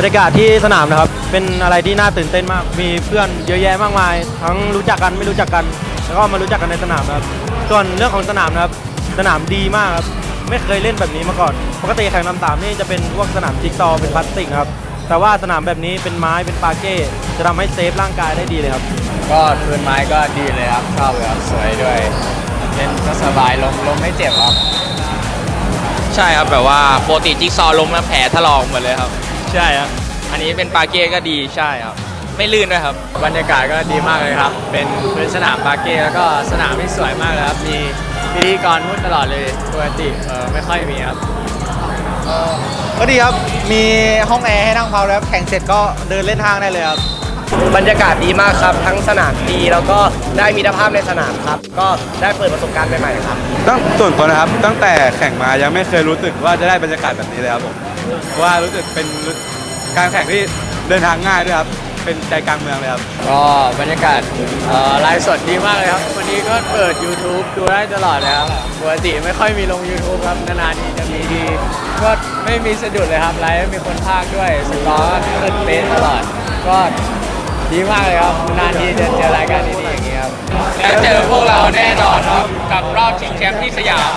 บรรยากาศที่สนามนะครับ เป็นอะไรที่น่าตื่นเต้นมาก มีเพื่อนเยอะแยะมากมาย ทั้งรู้จักกันไม่รู้จักกัน แล้วก็มารู้จักกันในสนามนะครับ ส่วนเรื่องของสนามนะครับ สนามดีมากครับ ไม่เคยเล่นแบบนี้มาก่อน ปกติแข่งนำสามนี่จะเป็นพวกสนามจิ๊กซอว์เป็นพลาสติกนะครับ แต่ว่าสนามแบบนี้เป็นไม้เป็นปาเก้ จะทำให้เซฟร่างกายได้ดีเลยครับ ก็พื้นไม้ก็ดีเลยครับชอบเลยครับสวยด้วยเล่นก็สบายลมลมไม่เจ็บครับ ใช่ครับแบบว่าปกติจิ๊กซอว์ล้มแล้วแผลถลอกหมดเลยครับ ใช่ครับ อันนี้เป็นปาเก้ก็ดีใช่ครับ ไม่ลื่นด้วยครับ บรรยากาศก็ดีมากเลยครับ เป็นพื้นสนามบาเก้แล้วก็สนามที่สวยมากเลยครับ มีพิธีกรพูดตลอดเลยปกติเออไม่ค่อยมีครับ ก็ดีครับ มีห้องแอร์ให้นั่งพักแล้วแข่งเสร็จก็เดินเล่นห้างได้เลยครับ บรรยากาศดีมากครับ ทั้งสนามดีแล้วก็ได้มิตรภาพในสนามครับ ก็ได้เปิดประสบการณ์ใหม่ๆครับ ตั้งส่วนตัวนะครับ ตั้งแต่แข่งมายังไม่เคยรู้สึกว่าจะได้บรรยากาศแบบนี้เลยครับผม เพราะว่ารู้สึกเป็นการแข่งที่เดินทางง่ายด้วยครับ เป็นใจกลางเมืองเลยครับ ก็บรรยากาศเอ่อไลฟ์สดดีมากเลยครับ วันนี้ก็เปิด YouTube ดูได้ตลอดเลยครับปกติไม่ค่อยมีลง YouTube ครับ นานๆทีจะมีทีก็ไม่มีสะดุดเลยครับ ไลฟ์มีคนพากย์ด้วยสกอร์ก็ขึ้นเป๊ะตลอด ก็ดีมากเลยครับ นานทีจะเจอรายการดีๆอย่างนี้ครับ แล้วเจอพวกเราแน่นอนครับ กับรอบชิงแชมป์ที่สยาม